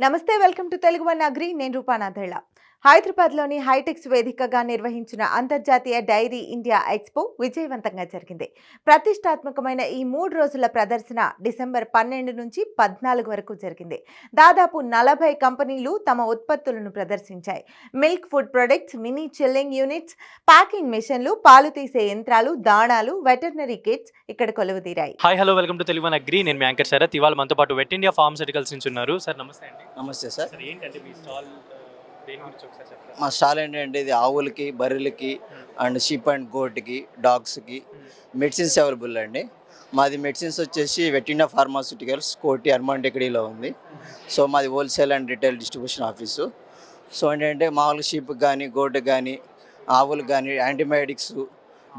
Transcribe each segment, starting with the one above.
నమస్తే welcome to Telugu one agri. నేను రూపానాథళ్ళ హైదరాబాద్లోని హైటెక్స్ వేదికగా నిర్వహించిన అంతర్జాతీయ డైరీ ఇండియా ఎక్స్పో విజయవంతంగా జరిగింది. ప్రతిష్టాత్మకమైన ఈ మూడు రోజుల ప్రదర్శన డిసెంబర్ పన్నెండు నుంచి పద్నాలుగు వరకు జరిగింది. దాదాపు నలభై కంపెనీలు తమ ఉత్పత్తులను ప్రదర్శించాయి. Milk food products mini chilling units packing మిషన్లు పాలు తీసే యంత్రాలు దాణాలు వెటర్నరీ కిట్స్ ఇక్కడ కొలువుదీరాయి. Hi hello welcome to Telugu agri నేను మీ యాంకర్ శరత్. ఇవాళ మనతో పాటు వెట్ ఇండియా ఫార్మసిటికల్స్ నుంచి ఉన్నారు. సార్ నమస్తే అండి. నమస్తే సార్. సార్ ఏంటంటే మీ స్టాల్ మా స్టాల్ ఏంటంటే ఇది ఆవులకి బర్రెలకి అండ్ షీప్ అండ్ గోట్కి డాగ్స్కి మెడిసిన్స్ అవైలబుల్ అండి. మాది మెడిసిన్స్ వచ్చేసి వెటినా ఫార్మాస్యూటికల్స్ కోటి అర్మాన్ డెకడీలో ఉంది. సో మాది wholesale and retail distribution office. So ఏంటంటే మామూలుగా షీప్ కానీ గోటు కానీ ఆవులు కానీ antibiotics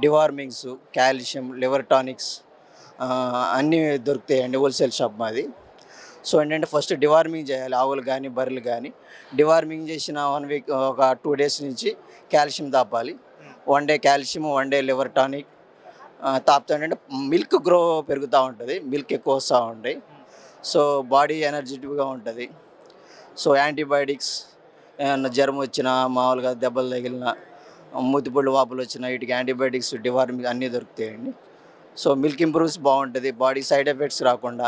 dewormings calcium liver tonics అన్నీ దొరుకుతాయండి హోల్సేల్ షాప్ మాది. సో ఏంటంటే ఫస్ట్ డివార్మింగ్ చేయాలి ఆవులు కానీ బర్రెలు కానీ డివార్మింగ్ చేసిన వన్ వీక్ ఒక టూ డేస్ నుంచి కాల్షియం తాపాలి. One day calcium one day liver tonic తాపుతా ఏంటంటే మిల్క్ గ్రో పెరుగుతూ ఉంటుంది మిల్క్ ఎక్కువ వస్తూ ఉంటాయి సో బాడీ ఎనర్జెటిక్గా ఉంటుంది. సో యాంటీబయాటిక్స్ ఏమన్నా జ్వరం వచ్చినా మామూలుగా దెబ్బలు తగిలిన మూతిపళ్ళు వాపులు వచ్చినా వీటికి యాంటీబయాటిక్స్ డివార్మింగ్ అన్నీ దొరుకుతాయండి. సో మిల్క్ ఇంప్రూవ్స్ బాగుంటుంది బాడీ సైడ్ ఎఫెక్ట్స్ రాకుండా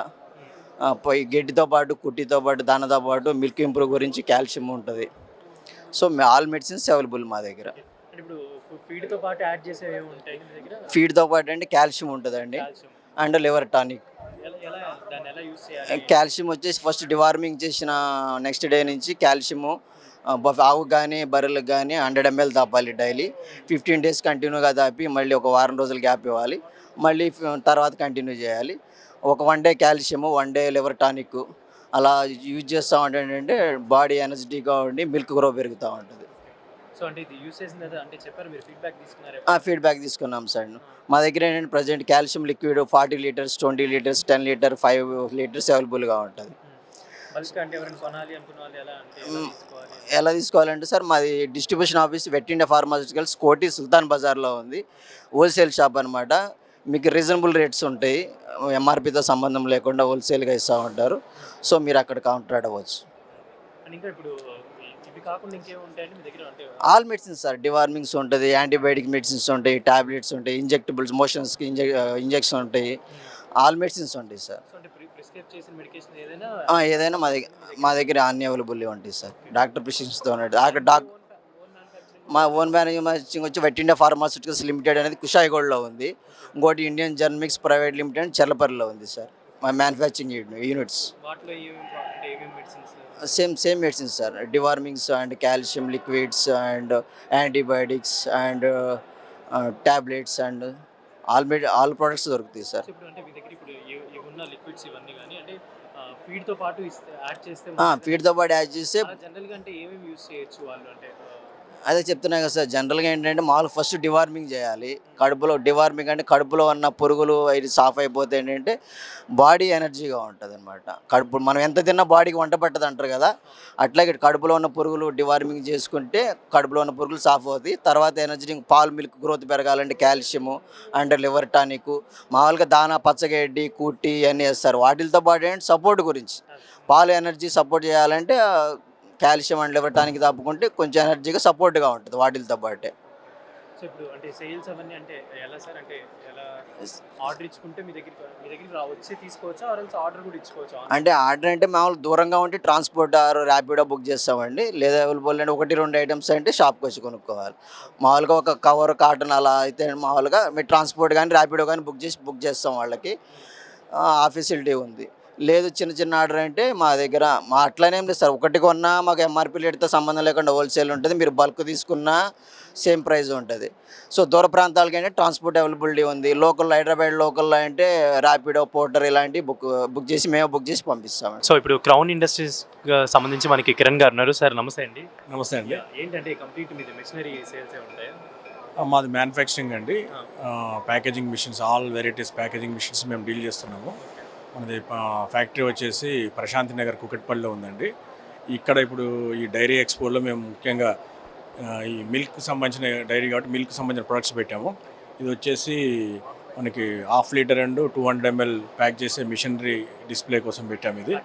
పోయి గడ్డితో పాటు కుట్టితో పాటు దానితో పాటు మిల్క్ ఇంప్రూవ్ గురించి కాల్షియం ఉంటుంది. సో ఆల్ మెడిసిన్స్ అవైలబుల్ మా దగ్గర. ఫీడ్తో పాటు యాడ్ చేసేవి ఉంటాయి ఫీడ్తో పాటు అంటే కాల్షియం ఉంటుందండి. And liver tonic. కాల్షియం వచ్చేసి ఫస్ట్ డివార్మింగ్ చేసిన నెక్స్ట్ డే నుంచి కాల్షియము ఆవు కానీ బర్రెలకు కానీ హండ్రెడ్ ఎంఎల్ తాపాలి డైలీ. ఫిఫ్టీన్ డేస్ కంటిన్యూగా తాపి మళ్ళీ ఒక వారం రోజులు గ్యాప్ ఇవ్వాలి. మళ్ళీ తర్వాత కంటిన్యూ చేయాలి. ఒక one day calcium one day liver tonic అలా యూజ్ చేస్తూ ఉంటే ఏంటంటే బాడీ ఎనర్జెటిక్గా ఉండి మిల్క్ గ్రో పెరుగుతూ ఉంటుంది. సో అంటే ఇది యూస్ చేసిన అంటే చెప్పారు మీరు ఫీడ్బ్యాక్ తీసుకున్నారు ఆ ఫీడ్బ్యాక్ తీసుకున్నాం సార్. మా దగ్గర ఏంటంటే present calcium liquid forty litres twenty litres ten litre five litres అవైలబుల్గా ఉంటుంది. ఎలా తీసుకోవాలంటే సార్ మాది distribution office vet India pharmaceuticals Koti Sultan బజార్లో ఉంది. హోల్సేల్ షాప్ అనమాట మీకు రీజనబుల్ రేట్స్ ఉంటాయి. ఎంఆర్పితో సంబంధం లేకుండా హోల్సేల్గా ఇస్తూ ఉంటారు. సో మీరు అక్కడ కౌంటర్ అడవచ్చు అండ్ ఇంకా ఇప్పుడు ఇ- ఇవి కాకుండా ఇంకేమి ఉంటాయండి మీ దగ్గర అంటే ఆల్ మెడిసిన్స్ సార్ డివార్మింగ్స్ ఉంటుంది యాంటీబయాటిక్ మెడిసిన్స్ ఉంటాయి టాబ్లెట్స్ ఉంటాయి ఇంజెక్టబుల్స్ మోషన్స్కి ఇంజె ఇంజెక్షన్ ఉంటాయి. ఆల్ మెడిసిన్స్ ఉంటాయి సార్ ఏదైనా మా దగ్గర మా దగ్గర అన్ని అవైలబుల్ ఉంటాయి సార్ డాక్టర్ ప్రిస్క్రిప్షన్స్తో ఉన్నాయి అక్కడ డాక్ మా ఓన్ మ్యానుఫ్యాక్చరింగ్ వచ్చి వెట్ ఇండియా ఫార్మాస్యూటికల్స్ లిమిటెడ్ అనేది కుషాయిగూడలో ఉంది. ఇంకోటి ఇండియన్ జర్మిక్స్ ప్రైవేట్ లిమిటెడ్ చెర్లపల్లిలో ఉంది సార్. మా manufacturing units same same medicines sir? Dewormings and calcium liquids and antibiotics and tablets and all medi all products దొరుకుతాయి సార్. ఇప్పుడు అంటే మీ దగ్గర ఇప్పుడు ఇవి- ఇవి ఉన్న లిక్విడ్స్ ఇవన్నీ కానీ అంటే ఫీడ్తో పాటు యాడ్ చేస్తే ఫీడ్తో పాటు యాడ్ చేస్తే జనరల్గా అంటే ఏమేమి యూస్ చేయొచ్చు వాళ్ళు? అంటే అదే చెప్తున్నా కదా సార్ జనరల్గా ఏంటంటే మామూలు ఫస్ట్ డివార్మింగ్ చేయాలి. కడుపులో డివార్మింగ్ అంటే కడుపులో ఉన్న పురుగులు అవి సాఫ్ అయిపోతే ఏంటంటే బాడీ ఎనర్జీగా ఉంటుంది అనమాట కడుపు మనం ఎంత తిన్నా బాడీకి వంట పట్టదు అంటారు కదా. అట్లాగే కడుపులో ఉన్న పురుగులు డివార్మింగ్ చేసుకుంటే కడుపులో ఉన్న పురుగులు సాఫ్ అవుతాయి. తర్వాత ఎనర్జీ పాలు మిల్క్ గ్రోత్ పెరగాలంటే కాల్షియము అండ్ లివర్ టానిక్ మామూలుగా దానా పచ్చగడ్డి కూటి ఇవన్నీ వేస్తారు. వాటితో పాటు ఏంటంటే సపోర్ట్ గురించి. పాలు ఎనర్జీ సపోర్ట్ చేయాలంటే కాల్షియం అండ్ లివర్ టానిక్ తప్పుకుంటే కొంచెం ఎనర్జీగా సపోర్ట్గా ఉంటుంది వాటితో పాటే. ఇప్పుడు అంటే సేల్స్ అవన్నీ అంటే ఎలా సార్? అంటే ఎలా ఆర్డర్ ఇచ్చుకుంటే మీ దగ్గర మీ దగ్గర వచ్చి తీసుకోవచ్చా? ఆర్ ఆర్డర్ కూడా ఇచ్చుకోవచ్చా? అంటే ఆర్డర్ అంటే మామూలు దూరంగా ఉంటే ట్రాన్స్పోర్ట్ ఆర్ ర్యాపిడో బుక్ చేస్తామండి. లేదా అవైలబుల్ అంటే ఒకటి రెండు ఐటమ్స్ అంటే షాప్కి వచ్చి కొనుక్కోవాలి. మామూలుగా ఒక కవర్ కాటన్ అలా అయితే మామూలుగా మీరు ట్రాన్స్పోర్ట్ కానీ ర్యాపిడో కానీ బుక్ చేసి బుక్ చేస్తాం వాళ్ళకి. ఆ ఫెసిలిటీ ఉంది. లేదు చిన్న చిన్న ఆర్డర్ అంటే మా దగ్గర మా అట్లానే లేదు సార్. ఒకటి కొన్నా మాకు ఎంఆర్పీ రేట్తో సంబంధం లేకుండా హోల్సేల్ ఉంటుంది. మీరు బల్క్ తీసుకున్నా సేమ్ ప్రైస్ ఉంటుంది. సో దూర ప్రాంతాలకి అంటే ట్రాన్స్పోర్ట్ అవైలబిలిటీ ఉంది. లోకల్ హైదరాబాద్ లోకల్లో అంటే ర్యాపిడో పోర్టర్ ఇలాంటివి బుక్ బుక్ చేసి మేము బుక్ చేసి పంపిస్తాం సో ఇప్పుడు క్రౌన్ ఇండస్ట్రీస్ సంబంధించి మనకి కిరణ్ గారు ఉన్నారు. సార్ నమస్తే అండి. నమస్తే అండి. ఏంటంటే కంప్లీట్ మీద మెషినరీ సేల్స్ ఉంటాయి? మాది మ్యానుఫ్యాక్చరింగ్ అండి. Packaging machines all varieties packaging machines మేము డీల్ చేస్తున్నాము. మనది ఫ్యాక్టరీ వచ్చేసి ప్రశాంతి నగర్ కుకట్పల్లిలో ఉందండి. ఇక్కడ ఇప్పుడు ఈ డైరీ ఎక్స్పోలో మేము ముఖ్యంగా ఈ మిల్క్ సంబంధించిన డైరీ కాబట్టి మిల్క్ సంబంధించిన ప్రొడక్ట్స్ పెట్టాము. ఇది వచ్చేసి మనకి half litre and two hundred ML pack చేసే మిషనరీ డిస్ప్లే కోసం పెట్టాము ఇది.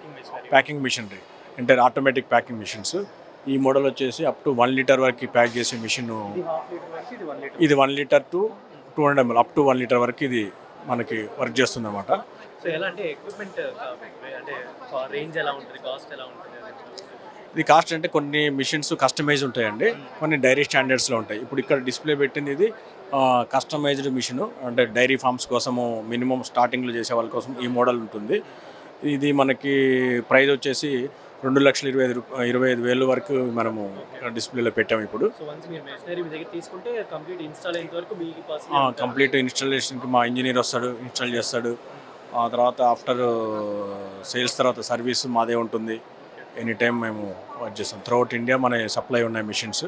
ప్యాకింగ్ మిషనరీ అంటే ఆటోమేటిక్ ప్యాకింగ్ మిషన్స్. ఈ మోడల్ వచ్చేసి అప్ టు వన్ లీటర్ వరకు ప్యాక్ చేసే మిషన్. ఇది one litre to two hundred ML up to one litre వరకు ఇది మనకి వర్క్ చేస్తుంది అనమాట సో ఎలా అంటే ఎక్విప్మెంట్ అంటే రేంజ్ ఎలా ఉంటుంది కాస్ట్ ఎలా ఉంటుంది ఇది కాస్ట్ అంటే కొన్ని మిషన్స్ కస్టమైజ్ ఉంటాయండి. కొన్ని డైరీ స్టాండర్డ్స్లో ఉంటాయి. ఇప్పుడు ఇక్కడ డిస్ప్లే పెట్టింది ఇది కస్టమైజ్డ్ మిషన్ అంటే డైరీ ఫార్మ్స్ కోసము మినిమం స్టార్టింగ్లో చేసే వాళ్ళ కోసం ఈ మోడల్ ఉంటుంది. ఇది మనకి ప్రైస్ వచ్చేసి రెండు లక్షల ఇరవై ఐదు ఇరవై ఐదు వేలు వరకు మనము డిస్ప్లేలో పెట్టాము ఇప్పుడు. కంప్లీట్ ఇన్స్టాలేషన్కి మా ఇంజనీర్ వస్తాడు ఇన్స్టాల్ చేస్తాడు. ఆ తర్వాత ఆఫ్టర్ సేల్స్ తర్వాత సర్వీస్ మాదే ఉంటుంది. ఎనీ టైం మేము వర్క్ చేస్తాం. త్రూఅవుట్ ఇండియా మన సప్లై ఉన్నాయి మిషన్స్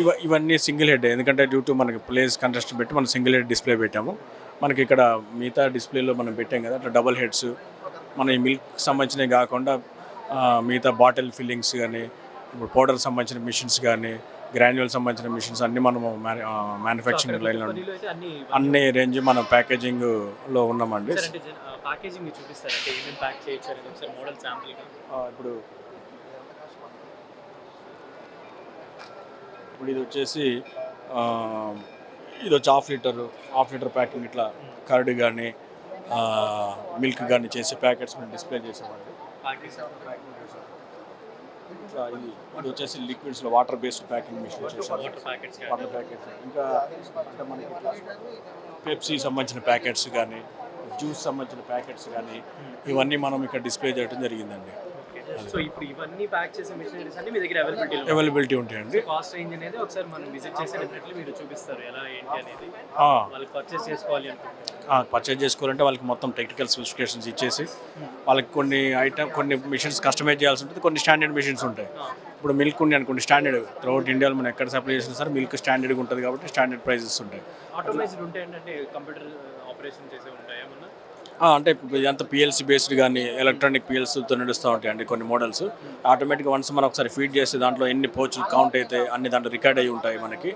ఇవి ఇవన్నీ సింగిల్ హెడ్ ఎందుకంటే డ్యూ టు మనకి ప్లేస్ కంట్రెస్ట్ పెట్టి మనం సింగిల్ హెడ్ డిస్ప్లే పెట్టాము. మనకి ఇక్కడ మిగతా డిస్ప్లేలో మనం పెట్టాం కదా అట్లా డబల్ హెడ్స్ మన ఈ మిల్క్ సంబంధించినవి కాకుండా మిగతా బాటిల్ ఫిల్లింగ్స్ కానీ ఇప్పుడు పౌడర్ సంబంధించిన మిషన్స్ కానీ గ్రాన్యువల్ సంబంధించిన మిషన్స్ అన్నీ మనము మ్యానుఫ్యాక్చరింగ్ లైన్లో అన్ని రేంజ్ మన ప్యాకేజింగ్లో ఉన్నామండి. ఇప్పుడు ఇప్పుడు ఇది వచ్చేసి ఆ, ఇది వచ్చి half litre half litre packing ఇట్లా కర్డ్ కానీ మిల్క్ కానీ చేసే ప్యాకెట్స్ మేము డిస్ప్లే చేసామండి ఇది ఇది వచ్చేసి లిక్విడ్స్లో వాటర్ బేస్డ్ ప్యాకింగ్ మిషన్ చేసాము వాటర్ ప్యాకెట్స్ ఇంకా అంటే మనకి పెప్సీ సంబంధించిన ప్యాకెట్స్ కానీ జ్యూస్ సంబంధించిన ప్యాకెట్స్ కానీ ఇవన్నీ మనం ఇక్కడ డిస్ప్లే చేయడం జరిగిందండి. సో ఇప్పుడు ఇవన్నీ ప్యాక్ చేసే మిషనరీస్ అన్ని మీ దగ్గర అవైలబిలిటీ అవైలబిలిటీ ఉంటాయండి. కాస్ట్ రేంజ్ అనేది ఒకసారి మనం విజిట్ చేసి డెఫినెట్లీ మీరు చూపిస్తారు ఎలా ఏంటి అనేది. వాళ్ళకి పర్చేస్ చేసుకోవాలి ఆ, పర్చేజ్ చేసుకోవాలంటే వాళ్ళకి మొత్తం టెక్నికల్ స్పెసిఫికేషన్స్ ఇచ్చేసి వాళ్ళకి కొన్ని ఐటమ్ కొన్ని మిషన్స్ కస్టమైజ్ చేయాల్సి ఉంటుంది. కొన్ని స్టాండర్డ్ మిషన్స్ ఉంటాయి. ఇప్పుడు మిల్క్ ఉంది అనుకోండి స్టాండర్డ్ త్రూఅవుట్ ఇండియాలో మనం ఎక్కడ సప్లై చేసినా సరే మిల్క్ స్టాండర్డ్గా ఉంటుంది కాబట్టి స్టాండర్డ్ ప్రైజెస్ ఉంటాయి. ఆటోమైజ్డ్ ఉంటే ఏంటంటే కంప్యూటర్ ఆపరేషన్ చేసే ఉంటాయి అంటే ఇదంతా పిఎల్సీ బేస్డ్ కానీ ఎలక్ట్రానిక్ పిఎల్సీతో నడుస్తూ ఉంటాయి అండి కొన్ని మోడల్స్ ఆటోమేటిక్గా వన్స్ మనం ఒకసారి ఫీడ్ చేస్తే దాంట్లో ఎన్ని పోచులు కౌంట్ అయితే అన్ని దాంట్లో రికార్డ్ అయ్యి ఉంటాయి మనకి.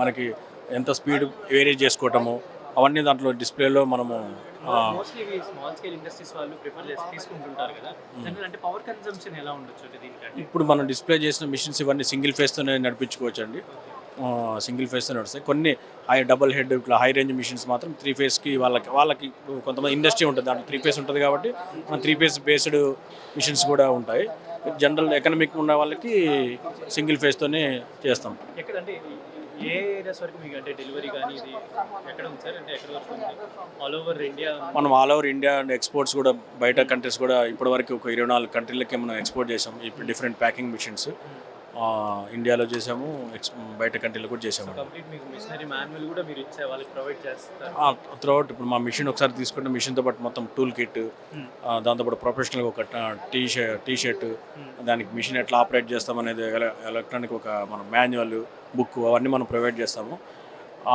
మనకి ఎంత స్పీడ్ వేరీ చేసుకోవటము అవన్నీ దాంట్లో డిస్ప్లేలో మనము ఆ, మోస్ట్లీ ఇవి స్మాల్ స్కేల్ ఇండస్ట్రీస్ వాళ్ళు ప్రిఫర్ చేసి తీసుకుంటుంటారు కదా. దాని అంటే పవర్ కన్సంప్షన్ ఎలా ఉండొచ్చు? అంటే దీనికంటే? ఇప్పుడు మనం డిస్ప్లే చేసిన మిషన్స్ ఇవన్నీ సింగిల్ ఫేస్తోనే నడిపించుకోవచ్చు అండి సింగిల్ ఫేస్తో నడుస్తాయి. కొన్ని హై డబుల్ హెడ్ ఇట్లా హై రేంజ్ మిషన్స్ మాత్రం త్రీ ఫేస్కి వాళ్ళకి వాళ్ళకి కొంతమంది ఇండస్ట్రీ ఉంటుంది. దాంట్లో త్రీ ఫేస్ ఉంటుంది కాబట్టి మన త్రీ ఫేస్ బేస్డ్ మిషన్స్ కూడా ఉంటాయి. జనరల్ ఎకనామిక్ ఉన్న వాళ్ళకి సింగిల్ ఫేస్తోనే చేస్తాం. ఎక్కడంటే ఏ ఏరియాస్ వరకు మీకు అంటే డెలివరీ కానీ ఇది ఎక్కడ ఉంది సార్? అంటే ఎక్కడ వరకు ఉంది? ఆల్ ఓవర్ ఇండియా మనం all over India and exports కూడా బయట కంట్రీస్ కూడా ఇప్పటివరకు ఒక ఇరవై నాలుగు కంట్రీలకి మనం ఎక్స్పోర్ట్ చేసాం. ఇప్పుడు డిఫరెంట్ ప్యాకింగ్ మిషన్స్ ఇండియాలో చేసాము ఎక్స్ బయట కంట్రీలో కూడా చేసాము కంప్లీట్ మీకు మిషనరీ మాన్యువల్ కూడా మీరు ఇచ్చే వాళ్ళకి ప్రొవైడ్ చేస్తారు. త్రూఅవుట్ ఇప్పుడు మా మిషన్ ఒకసారి తీసుకుంటే మిషన్తో పాటు మొత్తం టూల్ కిట్ దాంతోపాటు ప్రొఫెషనల్గా ఒక టీ షర్ట్ టీ షర్ట్ దానికి మిషన్ ఎట్లా ఆపరేట్ చేస్తాం అనేది ఎలక్ట్రానిక్ ఒక మన మాన్యువల్ బుక్ అవన్నీ మనం ప్రొవైడ్ చేస్తాము.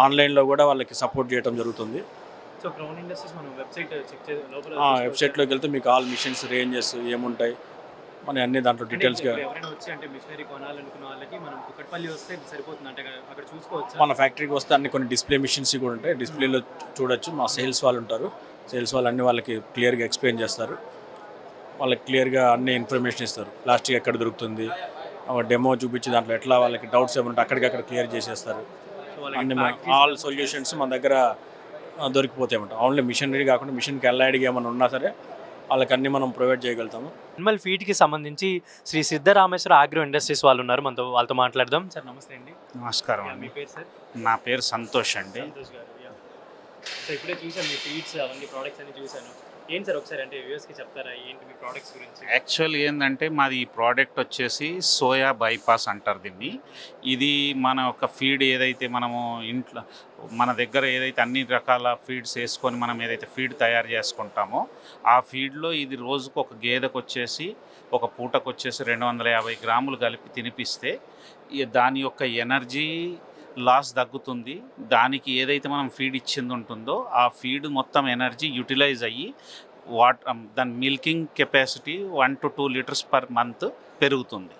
ఆన్లైన్లో కూడా వాళ్ళకి సపోర్ట్ చేయడం జరుగుతుంది. సో క్రౌన్ ఇండస్ట్రీస్ మనం వెబ్సైట్ చెక్ వెబ్సైట్లోకి వెళ్తే మీకు ఆల్ మిషన్స్ రేంజెస్ ఏముంటాయి మన అన్ని దాంట్లో డీటెయిల్స్గా మనం ఫ్యాక్టరీకి వస్తే అన్ని కొన్ని డిస్ప్లే మిషన్స్ కూడా ఉంటాయి. డిస్ప్లేలో చూడొచ్చు. మా సేల్స్ వాళ్ళు ఉంటారు. సేల్స్ వాళ్ళు అన్ని వాళ్ళకి క్లియర్గా ఎక్స్ప్లెయిన్ చేస్తారు. వాళ్ళకి క్లియర్గా అన్ని ఇన్ఫర్మేషన్ ఇస్తారు. ప్లాస్టిక్ ఎక్కడ దొరుకుతుంది? డెమో చూపించి దాంట్లో ఎట్లా వాళ్ళకి డౌట్స్ ఏమైనా ఉంటే అక్కడికక్కడ క్లియర్ చేసేస్తారు. అన్ని ఆల్ సొల్యూషన్స్ మన దగ్గర దొరికిపోతాయి అన్నమాట. ఓన్లీ మిషనరీ కాకుండా మిషన్కి వెళ్ళాడిగా ఏమైనా ఉన్నా సరే వాళ్ళకి అన్ని మనం ప్రొవైడ్ చేయగలుగుతాము. అనిమల్ ఫీడ్కి సంబంధించి శ్రీ సిద్ధరామేశ్వర ఆగ్రో ఇండస్ట్రీస్ వాళ్ళు ఉన్నారు. మనతో వాళ్ళతో మాట్లాడదాం. సార్ నమస్తే అండి. నమస్కారం మీ పేరు సార్? నా పేరు సంతోష్ అండి. సంతోష్ గారు ఇప్పుడే చూసాను మీ ఫీడ్స్ అవన్నీ ప్రోడక్ట్స్ అన్ని చూసాను ఏంటి సార్ ఒకసారి అంటే వ్యూస్కి చెప్తారా? ఏంటి మీ ప్రోడక్ట్స్ గురించి? యాక్చువల్ ఏంటంటే మాది ఈ ప్రోడక్ట్ వచ్చేసి సోయా బైపాస్ అంటారు దీన్ని. ఇది మన ఒక ఫీడ్ ఏదైతే మనము ఇంట్లో మన దగ్గర ఏదైతే అన్ని రకాల ఫీడ్స్ వేసుకొని మనం ఏదైతే ఫీడ్ తయారు చేసుకుంటామో ఆ ఫీడ్లో ఇది రోజుకు ఒక గేదెకు వచ్చేసి ఒక పూటకు వచ్చేసి రెండు వందల యాభై గ్రాములు కలిపి తినిపిస్తే దాని యొక్క ఎనర్జీ లాస్ తగ్గుతుంది. దానికి ఏదైతే మనం ఫీడ్ ఇచ్చింది ఉంటుందో ఆ ఫీడ్ మొత్తం ఎనర్జీ యూటిలైజ్ అయ్యి వాట్ దాని milking capacity one to two litres per month పెరుగుతుంది.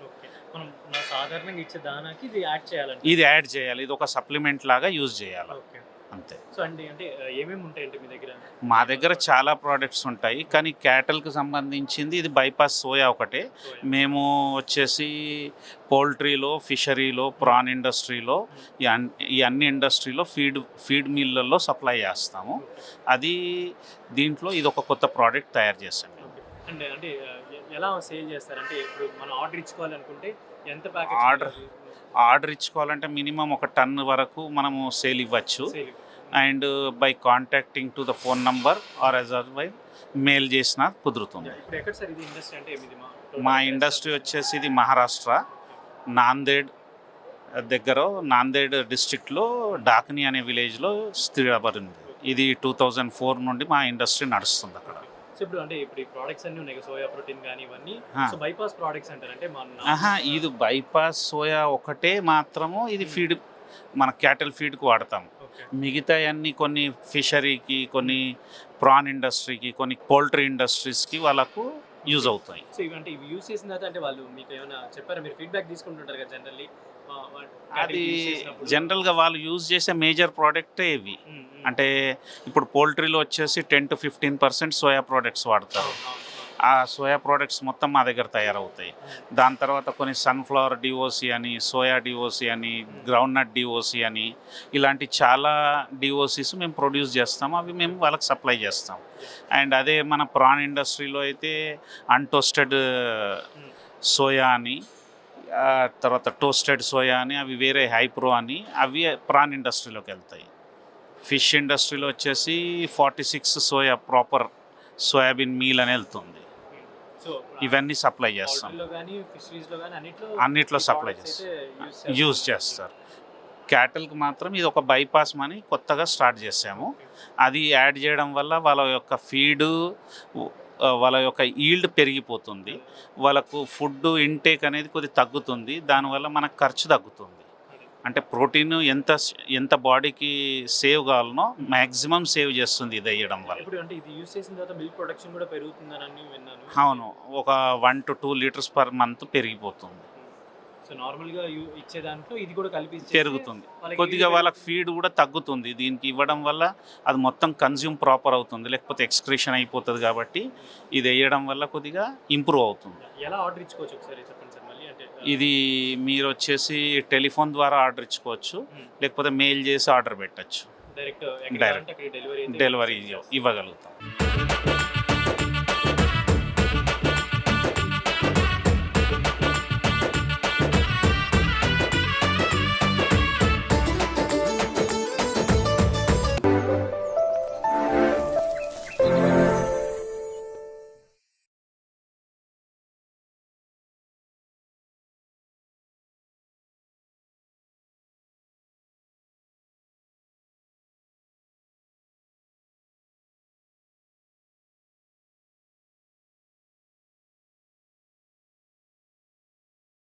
సాధారణంగా ఇచ్చే దానాకి ఇది యాడ్ చేయాలంటే ఇది యాడ్ చేయాలి. ఇది ఒక సప్లిమెంట్ లాగా యూజ్ చేయాలి. ఓకే. అంతే. సో అండి అంటే ఏమేమి ఉంటాయండి మీ దగ్గర? మా దగ్గర చాలా ప్రోడక్ట్స్ ఉంటాయి కానీ క్యాటల్కి సంబంధించింది ఇది బైపాస్ సోయా ఒకటే. మేము వచ్చేసి పౌల్ట్రీలో ఫిషరీలో ప్రాన్ ఇండస్ట్రీలో ఈ అన్ ఈ అన్ని ఇండస్ట్రీలో ఫీడ్ ఫీడ్ మిల్లలో సప్లై చేస్తాము. అది దీంట్లో ఇది ఒక కొత్త ప్రోడక్ట్ తయారు చేసాం. అంటే అంటే ఎలా సేల్ చేస్తారు? అంటే ఇప్పుడు మనం ఆర్డర్ ఇచ్చుకోవాలనుకుంటే ఎంత Order. ఆర్డర్ ఇచ్చుకోవాలంటే మినిమం ఒక టన్ వరకు మనము సేల్ ఇవ్వచ్చు. And by contacting to the phone number or otherwise mail చేసినా కుదురుతుంది. మా ఇండస్ట్రీ వచ్చేసి ఇది మహారాష్ట్ర నాందేడ్ దగ్గర నాందేడ్ డిస్ట్రిక్ట్లో డాక్ని అనే విలేజ్లో స్థిరపడింది. ఇది టూ థౌజండ్ ఫోర్ నుండి మా ఇండస్ట్రీ నడుస్తుంది అక్కడ. సో ఇప్పుడు అంటే ఇప్పుడు ఈ ప్రోడక్ట్స్ అన్ని ఉన్నాయి సోయా ప్రోటీన్ కానీ ఇవన్నీ. సో బైపాస్ ప్రోడక్ట్స్ అంటారు. అంటే మన ఇది బైపాస్ సోయా ఒకటే మాత్రము ఇది ఫీడ్ మన క్యాటల్ ఫీడ్కి వాడతాం. మిగతా అన్ని కొన్ని ఫిషరీకి కొన్ని ప్రాన్ ఇండస్ట్రీకి కొన్ని పౌల్ట్రీ ఇండస్ట్రీస్కి వాళ్ళకు యూజ్ అవుతాయి. సో ఇవి అంటే ఇవి యూస్ చేసిన తర్వాత అంటే వాళ్ళు మీకు ఏమైనా చెప్పారా? మీరు ఫీడ్బ్యాక్ తీసుకుంటుంటారు కదా జనరల్లీ అది జనరల్గా వాళ్ళు యూజ్ చేసే మేజర్ ప్రోడక్టే ఇవి. అంటే ఇప్పుడు పోల్ట్రీలో వచ్చేసి ten to fifteen percent soya products వాడతారు. ఆ సోయా ప్రోడక్ట్స్ మొత్తం మా దగ్గర తయారవుతాయి. దాని తర్వాత కొన్ని సన్ఫ్లవర్ డిఓసి అని సోయా డిఓసి అని గ్రౌండ్ నట్ డిఓసి అని ఇలాంటి చాలా డిఓసిస్ మేము ప్రొడ్యూస్ చేస్తాము అవి మేము వాళ్ళకి సప్లై చేస్తాం. అండ్ అదే మన ప్రాన్ ఇండస్ట్రీలో అయితే అన్టోస్టెడ్ సోయా అని తర్వాత టోస్టెడ్ సోయా అని అవి వేరే హైప్రో అని అవి ప్రాన్ ఇండస్ట్రీలోకి వెళ్తాయి. ఫిష్ ఇండస్ట్రీలో వచ్చేసి forty six soya proper soybean meal అని వెళ్తుంది. ఇవన్నీ సప్లై చేస్తాం. అన్నిట్లో అన్నిట్లో supply యూజ్ చేస్తారు. క్యాటల్కి మాత్రం ఇది ఒక బైపాస్ మని కొత్తగా స్టార్ట్ చేసాము. అది యాడ్ చేయడం వల్ల వాళ్ళ యొక్క ఫీడు వాళ్ళ యొక్క ఈల్డ్ పెరిగిపోతుంది. వాళ్ళకు ఫుడ్ ఇంటేక్ అనేది కొద్ది తగ్గుతుంది. దానివల్ల మనకు ఖర్చు తగ్గుతుంది. అంటే ప్రోటీన్ ఎంత ఎంత బాడీకి సేవ్ కావాలనో మ్యాక్సిమం సేవ్ చేస్తుంది ఇది వేయడం వల్ల. ఇప్పుడు అంటే ఇది యూస్ చేసిన తర్వాత మిల్క్ ప్రొడక్షన్ కూడా పెరుగుతుందని విన్నాను. అవును. ఒక one to two litres per month పెరిగిపోతుంది. సో నార్మల్గా యు- ఇచ్చే దాంట్లో ఇది కూడా కలిపి పెరుగుతుంది. కొద్దిగా వాళ్ళకి ఫీడ్ కూడా తగ్గుతుంది. దీనికి ఇవ్వడం వల్ల అది మొత్తం కన్జ్యూమ్ ప్రాపర్ అవుతుంది. లేకపోతే ఎక్స్క్రీషన్ అయిపోతుంది కాబట్టి ఇది వేయడం వల్ల కొద్దిగా ఇంప్రూవ్ అవుతుంది. ఎలా ఆర్డర్ ఇచ్చుకోవచ్చు ఒకసారి చెప్పండి సార్ మళ్ళీ? అంటే ఇది మీరు వచ్చేసి టెలిఫోన్ ద్వారా ఆర్డర్ ఇచ్చుకోవచ్చు. లేకపోతే మెయిల్ చేసి ఆర్డర్ పెట్టచ్చు. డైరెక్ట్. Delivery delivery ఇవ్వగలుగుతాం.